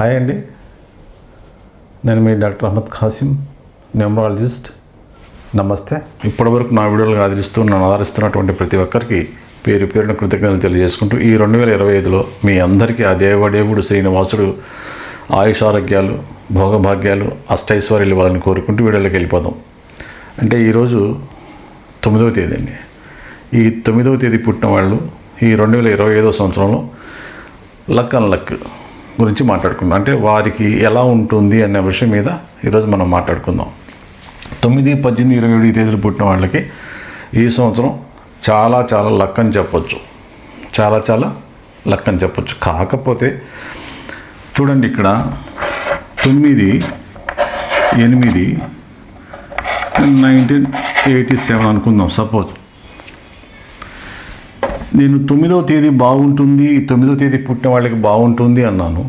Hi అండి. నేను మీ డాక్టర్ అహ్మద్ ఖాసిం న్యూమరాలజిస్ట్. నమస్తే. ఇప్పటివరకు నా వీడియోలు ఆదరిస్తూ నన్ను ఆదరిస్తున్నటువంటి ప్రతి ఒక్కరికి పేరు పేరున కృతజ్ఞతలు తెలియజేసుకుంటూ ఈ రెండు వేల ఇరవై ఐదులో మీ అందరికీ ఆ దేవదేవుడు శ్రీనివాసుడు ఆయుష్ ఆరోగ్యాలు భోగభాగ్యాలు అష్టైశ్వర్యాలు ఇవ్వాలని కోరుకుంటూ వీడియోలోకి వెళ్ళిపోదాం. అంటే ఈరోజు తొమ్మిదవ తేదీ అండి. ఈ తొమ్మిదవ తేదీ పుట్టిన వాళ్ళు ఈ రెండు వేల ఇరవై ఐదో సంవత్సరంలో లక్ అన్ లక్ గురించి మాట్లాడుకుందాం. అంటే వారికి ఎలా ఉంటుంది అనే విషయం మీద ఈరోజు మనం మాట్లాడుకుందాం. తొమ్మిది పద్దెనిమిది ఇరవై ఏడు తేదీలు పుట్టిన వాళ్ళకి ఈ సంవత్సరం చాలా చాలా లక్ అని చెప్పొచ్చు. చాలా చాలా లక్ అని చెప్పొచ్చు. కాకపోతే చూడండి ఇక్కడ తొమ్మిది ఎనిమిది నైన్టీన్ ఎయిటీ సెవెన్ అనుకుందాం. సపోజ్ నేను తొమ్మిదవ తేదీ బాగుంటుంది తొమ్మిదవ తేదీ పుట్టిన వాళ్ళకి బాగుంటుంది అన్నాను.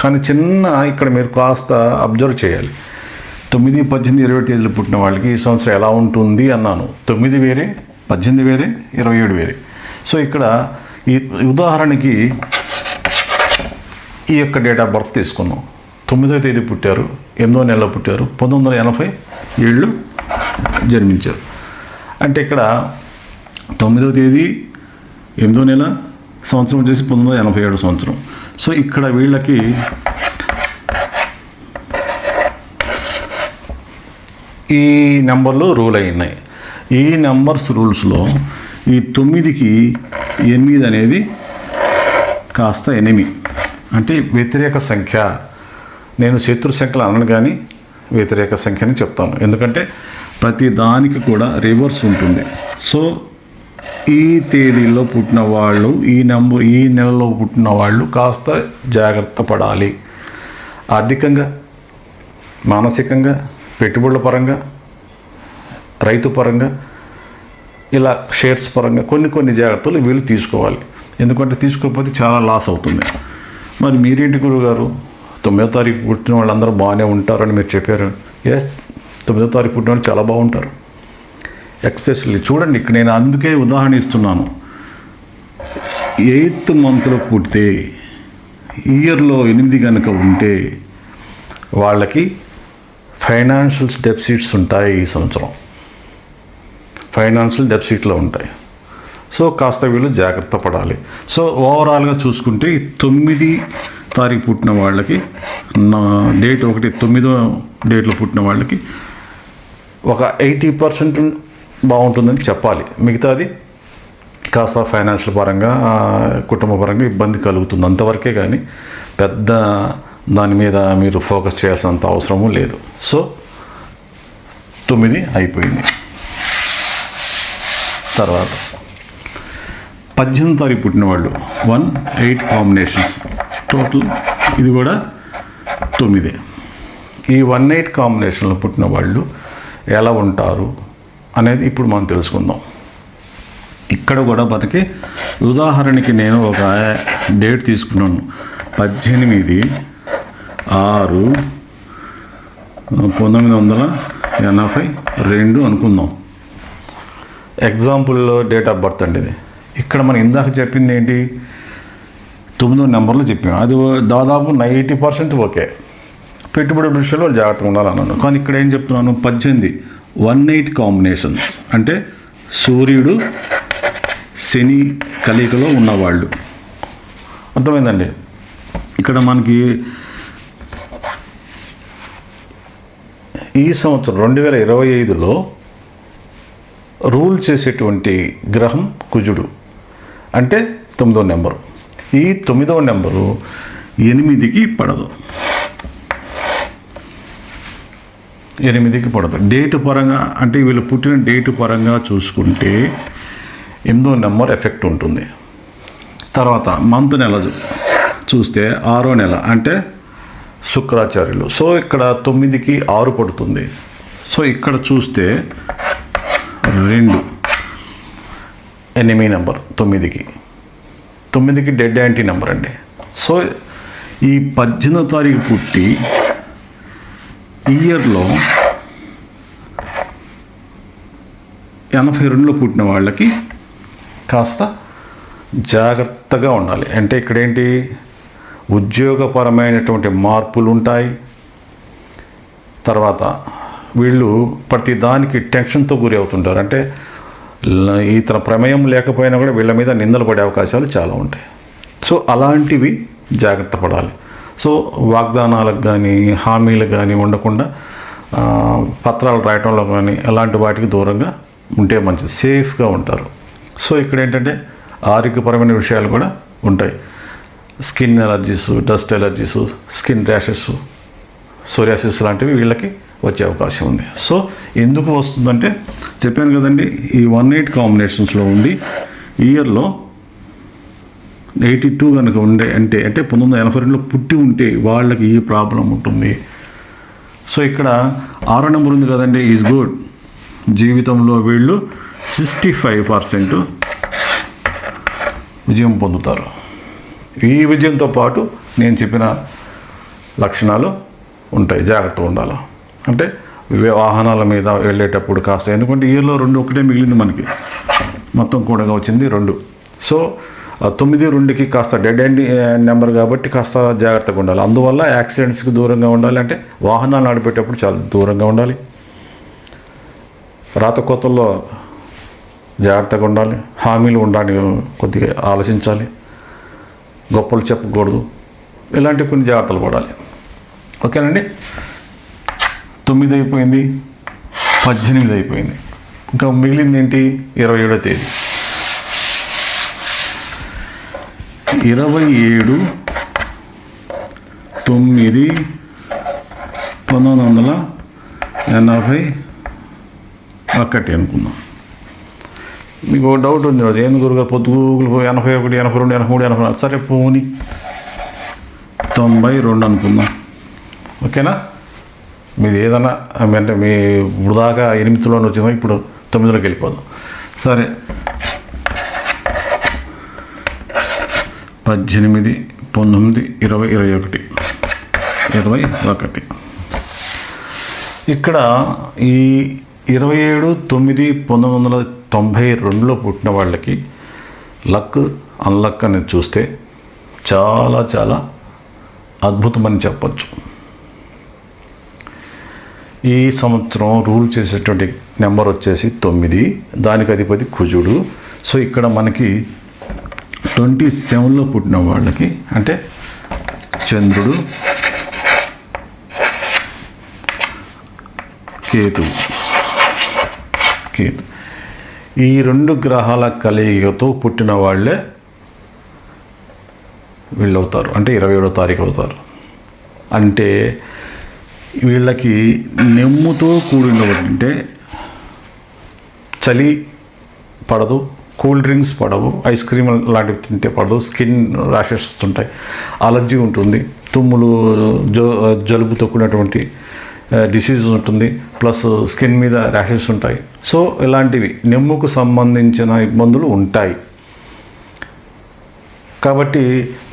కానీ చిన్న ఇక్కడ మీరు కాస్త అబ్జర్వ్ చేయాలి. తొమ్మిది పద్దెనిమిది ఇరవై తేదీలు పుట్టిన వాళ్ళకి ఈ సంవత్సరం ఎలా ఉంటుంది అన్నాను. తొమ్మిది వేరే పద్దెనిమిది వేరే ఇరవై ఏడు వేరే. సో ఇక్కడ ఈ ఉదాహరణకి ఈ యొక్క డేట్ ఆఫ్ బర్త్ తీసుకున్నాం. తొమ్మిదవ తేదీ పుట్టారు ఎనిమిదో నెలలో పుట్టారు పంతొమ్మిది వందల ఎనభై ఏళ్ళు జన్మించారు. అంటే ఇక్కడ తొమ్మిదవ తేదీ ఎనిమిదో నెల సంవత్సరం వచ్చేసి పంతొమ్మిది వందల ఎనభై ఏడు సంవత్సరం. సో ఇక్కడ వీళ్ళకి ఈ నెంబర్లు రూల్ అయినాయి. ఈ నెంబర్స్ రూల్స్లో ఈ తొమ్మిదికి ఎనిమిది అనేది కాస్త ఎనిమిది అంటే వ్యతిరేక సంఖ్య. నేను శత్రు సంఖ్యలు అనను కానీ వ్యతిరేక సంఖ్యని చెప్తాను. ఎందుకంటే ప్రతి దానికి కూడా రివర్స్ ఉంటుంది. సో ఈ తేదీలో పుట్టిన వాళ్ళు ఈ నెంబర్ ఈ నెలలో పుట్టిన వాళ్ళు కాస్త జాగ్రత్త పడాలి. ఆర్థికంగా మానసికంగా పెట్టుబడుల పరంగా రైతు పరంగా ఇలా షేర్స్ పరంగా కొన్ని కొన్ని జాగ్రత్తలు వీళ్ళు తీసుకోవాలి. ఎందుకంటే తీసుకోకపోతే చాలా లాస్ అవుతుంది. మరి మీరేంటి గురువు గారు తొమ్మిదో తారీఖు పుట్టిన వాళ్ళందరూ బాగానే ఉంటారని మీరు చెప్పారు. ఎస్ తొమ్మిదో తారీఖు పుట్టిన వాళ్ళు చాలా బాగుంటారు. ఎక్స్పెషల్లీ చూడండి ఇక్కడ నేను అందుకే ఉదాహరణ ఇస్తున్నాను. ఎయిత్ మంత్లో పుడితే ఇయర్లో ఎనిమిది కనుక ఉంటే వాళ్ళకి ఫైనాన్షియల్ డెఫిసిట్స్ ఉంటాయి ఈ సంవత్సరం. ఫైనాన్షియల్ డెఫిసిట్లో ఉంటాయి. సో కాస్త వీళ్ళు జాగ్రత్త పడాలి. సో ఓవరాల్గా చూసుకుంటే తొమ్మిది తారీఖు పుట్టిన వాళ్ళకి నా డేట్ ఒకటి తొమ్మిదో డేట్లో పుట్టిన వాళ్ళకి ఒక ఎయిటీ పర్సెంట్ బాగుంటుందని చెప్పాలి. మిగతాది కాస్త ఫైనాన్షియల్ పరంగా కుటుంబ పరంగా ఇబ్బంది కలుగుతుంది. అంతవరకే కానీ పెద్ద దాని మీద మీరు ఫోకస్ చేయాల్సినంత అవసరము లేదు. సో తొమ్మిది అయిపోయింది. తర్వాత పద్దెనిమిది తారీఖు పుట్టిన వాళ్ళు వన్ ఎయిట్ కాంబినేషన్స్. టోటల్ ఇది కూడా తొమ్మిది. ఈ వన్ ఎయిట్ కాంబినేషన్లో పుట్టిన వాళ్ళు ఎలా ఉంటారు? అనేది ఇప్పుడు మనం తెలుసుకుందాం. ఇక్కడ కూడా మనకి ఉదాహరణకి నేను ఒక డేట్ తీసుకున్నాను. పద్దెనిమిది ఆరు పంతొమ్మిది వందల ఎనభై రెండు అనుకుందాం. ఎగ్జాంపుల్లో డేట్ ఆఫ్ బర్త్ అండి ఇది. ఇక్కడ మనం ఇందాక చెప్పింది ఏంటి? తొమ్మిదో నెంబర్లు చెప్పాం. అది దాదాపు నైంటీ పర్సెంట్ ఓకే. పెట్టుబడి విషయంలో జాగ్రత్తగా ఉండాలన్నాను. కానీ ఇక్కడ ఏం చెప్తున్నాను? పద్దెనిమిది. One eight combinations. అంటే సూర్యుడు శని కలికలో ఉన్నవాళ్ళు. అర్థమైందండి? ఇక్కడ మనకి ఈ సంవత్సరం రెండు వేల ఇరవై ఐదులో రూల్ చేసేటువంటి గ్రహం కుజుడు. అంటే తొమ్మిదో నెంబరు. ఈ తొమ్మిదవ నెంబరు ఎనిమిదికి పడదు. ఎనిమిదికి పడుతుంది డేట్ పరంగా అంటే వీళ్ళు పుట్టిన డేట్ పరంగా చూసుకుంటే ఎనిమిదో నెంబర్ ఎఫెక్ట్ ఉంటుంది. తర్వాత మంత్ నెల చూస్తే ఆరో నెల అంటే శుక్రాచార్యులు. సో ఇక్కడ తొమ్మిదికి ఆరు పడుతుంది. సో ఇక్కడ చూస్తే రెండు ఎనిమిది నెంబర్ తొమ్మిదికి. తొమ్మిదికి డెడ్ యాంటీ నెంబర్ అండి. సో ఈ పద్దెనిమిదో తారీఖు పుట్టి ఇయర్లో ఎనభై రెండులో పుట్టిన వాళ్ళకి కాస్త జాగ్రత్తగా ఉండాలి. అంటే ఇక్కడ ఏంటి ఉద్యోగపరమైనటువంటి మార్పులు ఉంటాయి తర్వాత వీళ్ళు ప్రతి దానికి టెన్షన్తో గురి అవుతుంటారు. అంటే ఇతర ప్రమేయం లేకపోయినా కూడా వీళ్ళ మీద నిందలు పడే అవకాశాలు చాలా ఉంటాయి. సో అలాంటివి జాగ్రత్త పడాలి. సో వాగ్దానాలకు కానీ హామీలకు కానీ ఉండకుండా పత్రాలు రాయటంలో కానీ అలాంటి వాటికి దూరంగా ఉంటే మంచిది. సేఫ్గా ఉంటారు. సో ఇక్కడ ఏంటంటే ఆరోగ్యపరమైన విషయాలు కూడా ఉంటాయి. Skin allergies dust allergies skin rashes psoriasis లాంటివి వీళ్ళకి వచ్చే అవకాశం ఉంది. సో ఎందుకు వస్తుందంటే చెప్పాను కదండి ఈ వన్ ఎయిట్ కాంబినేషన్స్లో ఉండి ఇయర్లో ఎయిటీ టూ కనుక ఉండే అంటే అంటే పంతొమ్మిది వందల ఎనభై రెండులో పుట్టి ఉంటే వాళ్ళకి ఈ ప్రాబ్లం ఉంటుంది. సో ఇక్కడ ఆరో నెంబర్ ఉంది కదండి ఈజ్ గుడ్. జీవితంలో వీళ్ళు సిక్స్టీ ఫైవ్ పర్సెంట్ విజయం పొందుతారు. ఈ విజయంతో పాటు నేను చెప్పిన లక్షణాలు ఉంటాయి జాగ్రత్తగా ఉండాలి. అంటే వాహనాల మీద వెళ్ళేటప్పుడు కాస్త ఎందుకంటే ఇయర్లో రెండు ఒకటే మిగిలింది మనకి. మొత్తం కూడా వచ్చింది రెండు. సో తొమ్మిది రెండుకి కాస్త డెడ్ ఎండ్ నెంబర్ కాబట్టి కాస్త జాగ్రత్తగా ఉండాలి. అందువల్ల యాక్సిడెంట్స్కి దూరంగా ఉండాలి అంటే వాహనాలు నడిపేటప్పుడు చాలా దూరంగా ఉండాలి. రాత కోతల్లో జాగ్రత్తగా ఉండాలి. హామీలు ఉండాలి కొద్దిగా ఆలోచించాలి. గొప్పలు చెప్పకూడదు. ఇలాంటి కొన్ని జాగ్రత్తలు పడాలి. ఓకేనండి? తొమ్మిది అయిపోయింది. పద్దెనిమిది అయిపోయింది. ఇంకా మిగిలింది ఏంటి? ఇరవై ఏడో తేదీ. ఇరవై ఏడు తొమ్మిది పంతొమ్మిది వందల ఎనభై ఒకటి అనుకుందాం. మీకు ఒక డౌట్ ఉంది రోజు. ఏంది గురుగారు పొద్దుగులు ఎనభై ఒకటి ఎనభై రెండు ఎనభై మూడు ఎనభై నాలుగు. సరే పోని. తొంభై రెండు అనుకుందాం. ఓకేనా? మీది ఏదైనా అంటే మీ వృధాగా ఎనిమిదిలోనే వచ్చిందో ఇప్పుడు తొమ్మిదిలోకి వెళ్ళిపోదాం. సరే. పద్దెనిమిది పంతొమ్మిది ఇరవై ఇరవై ఒకటి. ఇరవై ఒకటి. ఇక్కడ ఈ ఇరవై ఏడు తొమ్మిది పంతొమ్మిది వందల తొంభై రెండులో పుట్టిన వాళ్ళకి లక్ అన్లక్ అనేది చూస్తే చాలా చాలా అద్భుతమని చెప్పచ్చు. ఈ సంవత్సరం రూల్ చేసేటువంటి నెంబర్ వచ్చేసి తొమ్మిది దానికి అధిపతి కుజుడు. సో ఇక్కడ మనకి ట్వంటీ సెవెన్లో పుట్టిన వాళ్ళకి అంటే చంద్రుడు కేతు కేతు. ఈ రెండు గ్రహాల కలయికతో పుట్టిన వాళ్ళే వీళ్ళవుతారు. అంటే ఇరవై ఏడో తారీఖు అవుతారు. అంటే వీళ్ళకి నెమ్ముతో కూడిన అంటే చలి పడదు కూల్ డ్రింక్స్ పడవు ఐస్ క్రీమ్ లాంటివి తింటే పడదు స్కిన్ ర్యాషెస్ వస్తుంటాయి. అలర్జీ ఉంటుంది తుమ్ములు జో జలుబుతో కూడినటువంటి డిసీజ్ ఉంటుంది ప్లస్ స్కిన్ మీద ర్యాషెస్ ఉంటాయి. సో ఇలాంటివి నెమ్ముకు సంబంధించిన ఇబ్బందులు ఉంటాయి. కాబట్టి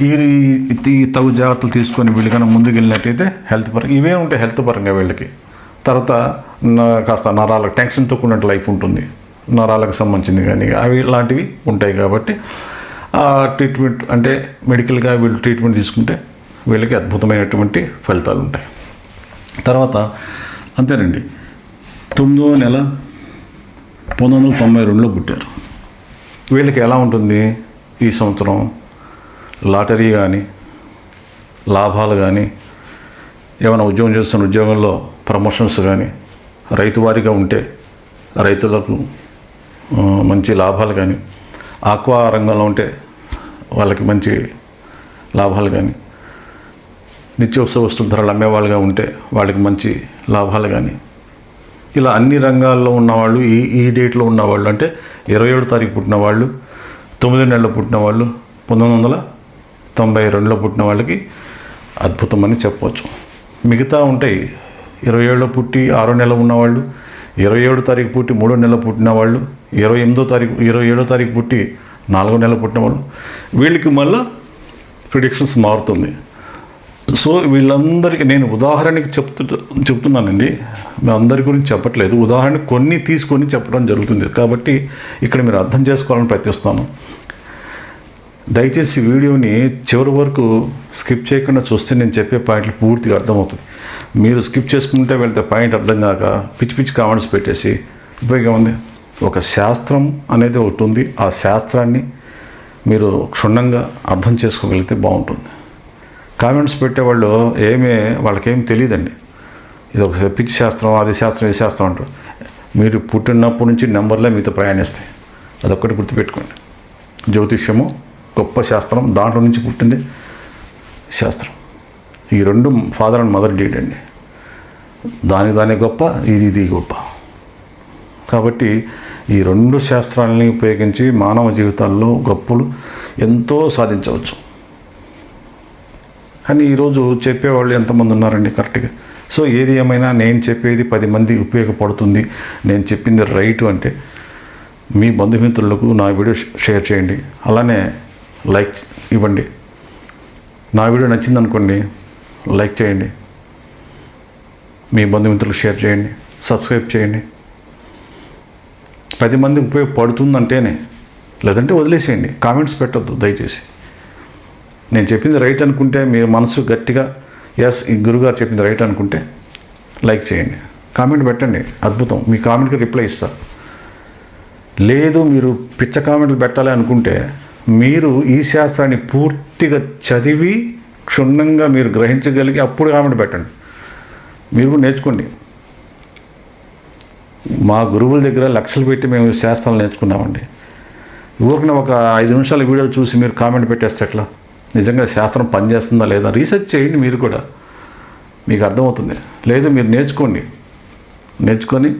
ఈ తగు జాగ్రత్తలు తీసుకొని వీళ్ళు కన్నా ముందుకు వెళ్ళినట్టయితే హెల్త్ పరంగా ఇవే ఉంటాయి హెల్త్ పరంగా వీళ్ళకి. తర్వాత కాస్త నరాలకు టెన్షన్తో కూడినట్టు లైఫ్ ఉంటుంది. నరాలకు సంబంధించింది కానీ అవి ఇలాంటివి ఉంటాయి కాబట్టి ఆ ట్రీట్మెంట్ అంటే మెడికల్గా వీళ్ళు ట్రీట్మెంట్ తీసుకుంటే వీళ్ళకి అద్భుతమైనటువంటి ఫలితాలు ఉంటాయి. తర్వాత అంతేనండి. తొమ్మిదో నెల పంతొమ్మిది వందల తొంభై రెండులో పుట్టారు. వీళ్ళకి ఎలా ఉంటుంది ఈ సంవత్సరం? లాటరీ కానీ లాభాలు కానీ ఏమైనా ఉద్యోగం చేస్తున్న ఉద్యోగంలో ప్రమోషన్స్ కానీ రైతువారిగా ఉంటే రైతులకు మంచి లాభాలు కానీ ఆక్వా రంగంలో ఉంటే వాళ్ళకి మంచి లాభాలు కానీ నిత్యోత్సవ వస్తువుల ధరలు అమ్మేవాళ్ళుగా ఉంటే వాళ్ళకి మంచి లాభాలు కానీ ఇలా అన్ని రంగాల్లో ఉన్నవాళ్ళు ఈ ఈ డేట్లో ఉన్నవాళ్ళు అంటే ఇరవై ఏడు తారీఖు పుట్టిన వాళ్ళు తొమ్మిది నెలలు పుట్టిన వాళ్ళు పంతొమ్మిది వందల తొంభై రెండులో పుట్టిన వాళ్ళకి అద్భుతమని చెప్పవచ్చు మిగతా ఉంటాయి ఇరవై ఏడులో పుట్టి ఆరో నెల ఉన్నవాళ్ళు ఇరవై ఏడు తారీఖు పుట్టి మూడో నెల పుట్టిన వాళ్ళు ఇరవై ఎనిమిదో తారీఖు ఇరవై ఏడో తారీఖు పుట్టి నాలుగో నెల పుట్టిన వాళ్ళు వీళ్ళకి మళ్ళీ ప్రిడిక్షన్స్ మారుతుంది. సో వీళ్ళందరికీ నేను ఉదాహరణకి చెప్తు చెప్తున్నానండి. మీ అందరి గురించి చెప్పట్లేదు. ఉదాహరణ కొన్ని తీసుకొని చెప్పడం జరుగుతుంది. కాబట్టి ఇక్కడ మీరు అర్థం చేసుకోవాలని ప్రయత్నిస్తాను దయచేసి వీడియోని చివరి వరకు స్కిప్ చేయకుండా చూస్తే నేను చెప్పే పాయింట్లు పూర్తిగా అర్థమవుతుంది. మీరు స్కిప్ చేసుకుంటే వెళ్తే పాయింట్ అర్థం కాక పిచ్చి పిచ్చి కామెంట్స్ పెట్టేసి ఉపయోగం ఉంది? ఒక శాస్త్రం అనేది ఒకటి ఉంది. ఆ శాస్త్రాన్ని మీరు క్షుణ్ణంగా అర్థం చేసుకోగలిగితే బాగుంటుంది. కామెంట్స్ పెట్టేవాళ్ళు ఏమీ వాళ్ళకేం తెలియదండి ఇది ఒక పిచ్చి శాస్త్రం అది శాస్త్రం ఇది శాస్త్రం అంటారు. మీరు పుట్టినప్పటి నుంచి నెంబర్లే మీతో ప్రయాణిస్తాయి. అదొక్కటి గుర్తుపెట్టుకోండి. జ్యోతిష్యము గొప్ప శాస్త్రం దాంట్లో నుంచి పుట్టింది శాస్త్రం. ఈ రెండు ఫాదర్ అండ్ మదర్ డీడ్ అండి. దాని దాని గొప్ప ఇది ఇది గొప్ప. కాబట్టి ఈ రెండు శాస్త్రాలని ఉపయోగించి మానవ జీవితాల్లో గొప్పలు ఎంతో సాధించవచ్చు. కానీ ఈరోజు చెప్పేవాళ్ళు ఎంతమంది ఉన్నారండి కరెక్ట్గా? సో ఏది ఏమైనా నేను చెప్పేది పది మంది ఉపయోగపడుతుంది నేను చెప్పింది రైట్ అంటే మీ బంధుమిత్రులకు నా వీడియో షేర్ చేయండి. అలానే లైక్ ఇవ్వండి. నా వీడియో నచ్చింది అనుకోండి లైక్ చేయండి. మీ బంధుమిత్రులకు షేర్ చేయండి సబ్స్క్రైబ్ చేయండి. పది మందికి ఉపయోగపడుతుందంటేనే లేదంటే వదిలేసేయండి కామెంట్స్ పెట్టొద్దు దయచేసి. నేను చెప్పింది రైట్ అనుకుంటే మీ మనసు గట్టిగా ఎస్ ఈ గురుగారు చెప్పింది రైట్ అనుకుంటే లైక్ చేయండి. కామెంట్ పెట్టండి అద్భుతం. మీ కామెంట్కి రిప్లై ఇస్తారు లేదు మీరు పిచ్చ కామెంట్లు పెట్టాలి అనుకుంటే మీరు ఈ శాస్త్రాన్ని పూర్తిగా చదివి క్షుణ్ణంగా మీరు గ్రహించగలిగి అప్పుడు కామెంట్ పెట్టండి. మీరు కూడా నేర్చుకోండి. మా గురువుల దగ్గర లక్షలు పెట్టి మేము శాస్త్రాలు నేర్చుకున్నామండి. ఊరికనే ఒక ఐదు నిమిషాల వీడియో చూసి మీరు కామెంట్ పెట్టేస్తే ఎట్లా? నిజంగా శాస్త్రం పనిచేస్తుందా లేదా? రీసెర్చ్ చేయండి మీరు కూడా. మీకు అర్థమవుతుంది. లేదు మీరు నేర్చుకోండి. నేర్చుకొని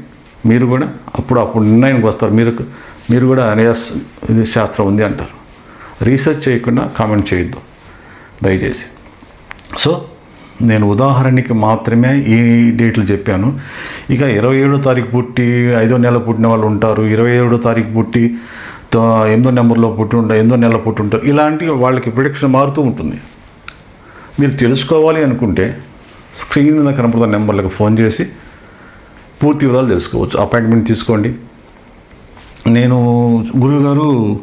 మీరు కూడా అప్పుడు అప్పుడు నిర్ణయానికి వస్తారు. మీరు మీరు కూడా ఎస్ ఇది శాస్త్రం ఉంది అంటారు. రీసెర్చ్ చేయకుండా కామెంట్ చేయొద్దు. దయచేసి. సో నేను ఉదాహరణకి మాత్రమే ఈ డేట్లు చెప్పాను. ఇక ఇరవై ఏడో తారీఖు పుట్టి ఐదో నెల పుట్టిన వాళ్ళు ఉంటారు. ఇరవై ఏడో తారీఖు పుట్టి ఎనిమిదో నెంబర్లో పుట్టి ఉంటారు ఎనిమిదో నెల పుట్టి ఉంటారు. ఇలాంటి వాళ్ళకి ప్రిడిక్షన్ మారుతూ ఉంటుంది. మీరు తెలుసుకోవాలి అనుకుంటే స్క్రీన్ మీద కనపడుతున్న నెంబర్లకు ఫోన్ చేసి పూర్తి వివరాలు తెలుసుకోవచ్చు. అపాయింట్మెంట్ తీసుకోండి. నేను గురువుగారు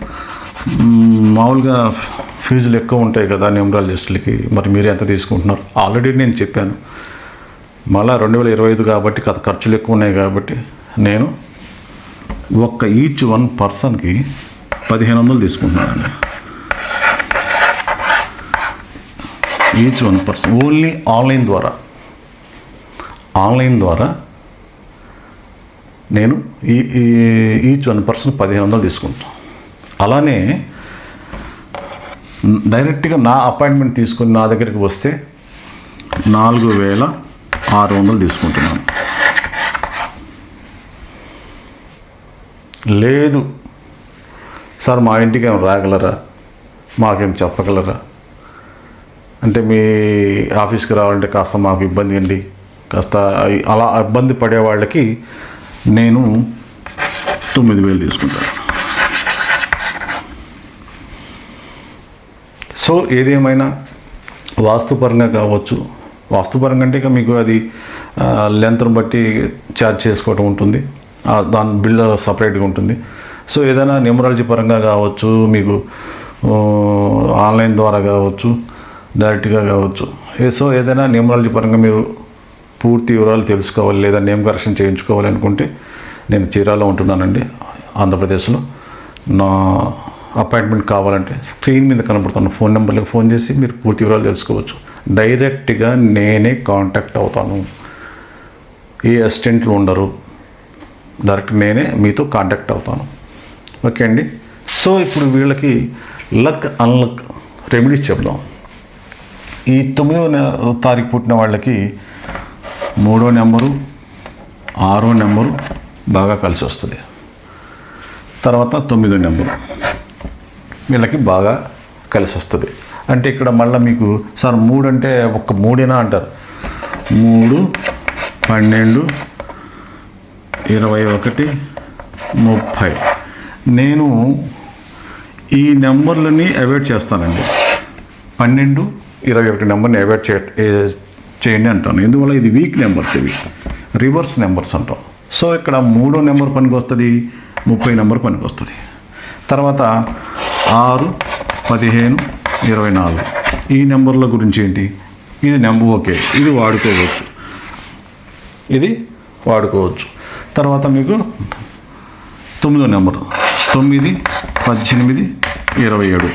మామూలుగా ఫీజులు ఎక్కువ ఉంటాయి కదా న్యూమరాలజిస్టులకి మరి మీరు ఎంత తీసుకుంటున్నారు? ఆల్రెడీ నేను చెప్పాను. మళ్ళీ రెండు వేల ఇరవై ఐదు కాబట్టి కథ ఖర్చులు ఎక్కువ ఉన్నాయి కాబట్టి నేను ఒక్క ఈచ్ వన్ పర్సన్కి పదిహేను వందలు తీసుకుంటున్నానండి. Each one person only online ద్వారా. ఆన్లైన్ ద్వారా నేను ఈ ఈ- ఈచ్ వన్ పర్సన్ పదిహేను వందలు తీసుకుంటాను అలానే డైరెక్ట్గా నా అపాయింట్మెంట్ తీసుకుని నా దగ్గరికి వస్తే నాలుగు వేల ఆరు వందలు తీసుకుంటున్నాను. లేదు. సార్ మా ఇంటికి ఏమైనా రాగలరా? మాకేం చెప్పగలరా? అంటే మీ ఆఫీస్కి రావాలంటే కాస్త మాకు ఇబ్బంది అండి. కాస్త అలా ఇబ్బంది పడే వాళ్ళకి నేను తొమ్మిది వేలు తీసుకుంటాను. సో ఏదేమైనా వాస్తుపరంగా కావచ్చు. వాస్తుపరంగా అంటే ఇక మీకు అది లెంత్ను బట్టి ఛార్జ్ చేసుకోవటం ఉంటుంది. దాని బిల్ సపరేట్గా ఉంటుంది. సో ఏదైనా న్యూమరాలజీ పరంగా కావచ్చు మీకు ఆన్లైన్ ద్వారా కావచ్చు డైరెక్ట్గా కావచ్చు. సో ఏదైనా న్యూమరాలజీ పరంగా మీరు పూర్తి వివరాలు తెలుసుకోవాలి లేదా నేమ్ కరెక్షన్ చేయించుకోవాలి అనుకుంటే నేను చీరాలో ఉంటున్నానండి ఆంధ్రప్రదేశ్లో. నా అపాయింట్మెంట్ కావాలంటే స్క్రీన్ మీద కనబడుతున్న ఫోన్ నెంబర్లకు ఫోన్ చేసి మీరు పూర్తి వివరాలు తెలుసుకోవచ్చు. డైరెక్ట్గా నేనే కాంటాక్ట్ అవుతాను. ఏ అసిస్టెంట్లు ఉండరు. డైరెక్ట్ నేనే మీతో కాంటాక్ట్ అవుతాను. ఓకే అండి? సో ఇప్పుడు వీళ్ళకి లక్ అన్లక్ రెమెడీస్ చెప్దాం. ఈ తొమ్మిదో నె- తారీఖు పుట్టిన వాళ్ళకి మూడో నెంబరు ఆరో నెంబరు బాగా కలిసి వస్తుంది. తర్వాత తొమ్మిదో నెంబరు. వీళ్ళకి బాగా కలిసి వస్తుంది. అంటే ఇక్కడ మళ్ళీ మీకు సార్ మూడు అంటే ఒక్క మూడేనా అంటారు. మూడు పన్నెండు ఇరవై ఒకటి ముప్పై. నేను ఈ నెంబర్లని అవాయిడ్ చేస్తానండి. పన్నెండు ఇరవై ఒకటి నెంబర్ని అవాయిడ్ చే చేయండి అంటాను. ఎందువల్ల ఇది వీక్ నెంబర్స్ ఇవి. రివర్స్ నెంబర్స్ అంటాం. సో ఇక్కడ మూడో నెంబర్ పనికి వస్తుంది ముప్పై నెంబర్ పనికి వస్తుంది. తర్వాత ఆరు పదిహేను ఇరవై నాలుగు. ఈ నెంబర్ల గురించి ఏంటి? ఇది నెంబర్ ఓకే. ఇది వాడుకోవచ్చు. ఇది వాడుకోవచ్చు. తర్వాత మీకు తొమ్మిదో నెంబరు. తొమ్మిది పద్దెనిమిది ఇరవై ఏడు.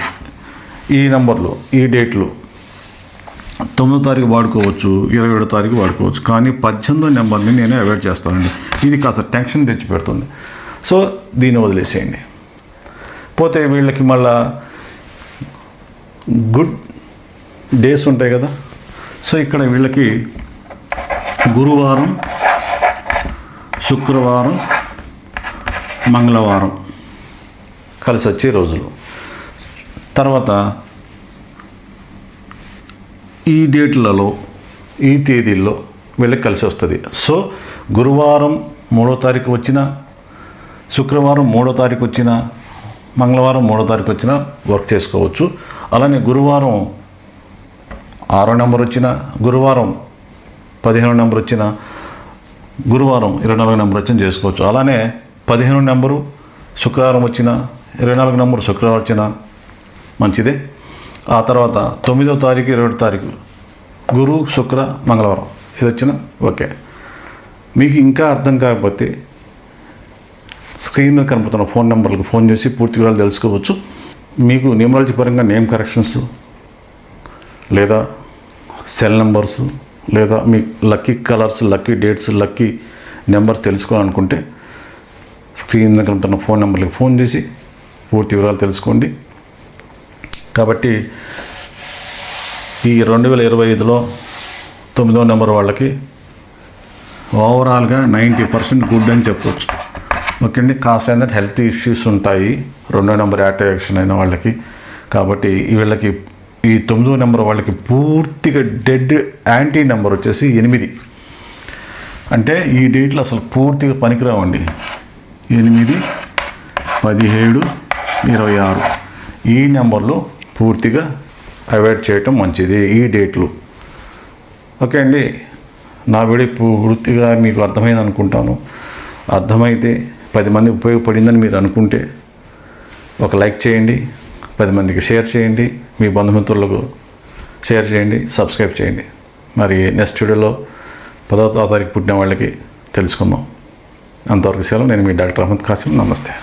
ఈ నెంబర్లు ఈ డేట్లు తొమ్మిదో తారీఖు వాడుకోవచ్చు ఇరవై ఏడో తారీఖు వాడుకోవచ్చు. కానీ పద్దెనిమిదో నెంబర్ని నేను అవాయిడ్ చేస్తానండి. ఇది కాస్త టెన్షన్ తెచ్చి పెడుతుంది. సో దీన్ని వదిలేసేయండి. పోతే వీళ్ళకి మళ్ళా గుడ్ డేస్ ఉంటాయి కదా. సో ఇక్కడ వీళ్ళకి గురువారం శుక్రవారం మంగళవారం కలిసి వచ్చే రోజులు. తర్వాత ఈ డేట్లలో ఈ తేదీల్లో వీళ్ళకి కలిసి వస్తుంది. సో గురువారం మూడో తారీఖు వచ్చిన శుక్రవారం మూడో తారీఖు వచ్చిన మంగళవారం మూడో తారీఖు వచ్చిన వర్క్ చేసుకోవచ్చు. అలానే గురువారం ఆరో నెంబర్ వచ్చిన గురువారం పదిహేను నెంబర్ వచ్చిన గురువారం ఇరవై నాలుగు నెంబర్ వచ్చిన చేసుకోవచ్చు. అలానే పదిహేను నెంబరు శుక్రవారం వచ్చిన ఇరవై నాలుగు నెంబరు శుక్రవారం వచ్చిన మంచిదే. ఆ తర్వాత తొమ్మిదో తారీఖు ఇరవై తారీఖు గురు శుక్ర మంగళవారం. ఇది వచ్చిన ఓకే. మీకు ఇంకా అర్థం కాకపోతే స్క్రీన్ కనపడుతున్న ఫోన్ నెంబర్లకు ఫోన్ చేసి పూర్తి వివరాలు తెలుసుకోవచ్చు. మీకు న్యూమరాలజీ పరంగా నేమ్ కరెక్షన్స్ లేదా సెల్ నెంబర్స్ లేదా మీ lucky colours lucky dates lucky numbers తెలుసుకోవాలనుకుంటే స్క్రీన్ మీద కనపడుతున్న ఫోన్ నెంబర్లకు ఫోన్ చేసి పూర్తి వివరాలు తెలుసుకోండి. కాబట్టి ఈ రెండు వేల ఇరవై ఐదులో తొమ్మిదో నెంబర్ వాళ్ళకి ఓవరాల్గా నైంటీ పర్సెంట్ గుడ్ అని చెప్పవచ్చు ఓకే అండి కాస్త ఏంటంటే హెల్త్ ఇష్యూస్ ఉంటాయి. రెండో నెంబర్ యాక్షన్ అయిన వాళ్ళకి. కాబట్టి వీళ్ళకి ఈ తొమ్మిదో నెంబర్ వాళ్ళకి పూర్తిగా డెడ్ యాంటీ నెంబర్ వచ్చేసి ఎనిమిది. అంటే ఈ డేట్లు అసలు పూర్తిగా పనికిరావండి. ఎనిమిది పదిహేడు ఇరవై ఆరు. ఈ నెంబర్లు పూర్తిగా అవాయిడ్ చేయటం మంచిది ఈ డేట్లు. ఓకే అండి. నా వీడియో పూర్తిగా మీకు అర్థమైంది అనుకుంటాను అర్థమైతే పది మంది ఉపయోగపడిందని మీరు అనుకుంటే ఒక లైక్ చేయండి పది మందికి షేర్ చేయండి మీ బంధుమిత్రులకు షేర్ చేయండి సబ్స్క్రైబ్ చేయండి. మరి నెక్స్ట్ వీడియోలో పదవ తారీఖు పుట్టిన వాళ్ళకి తెలుసుకుందాం. అంతవరకు సెలవు. నేను మీ డాక్టర్ అహ్మద్ కాసిం. నమస్తే.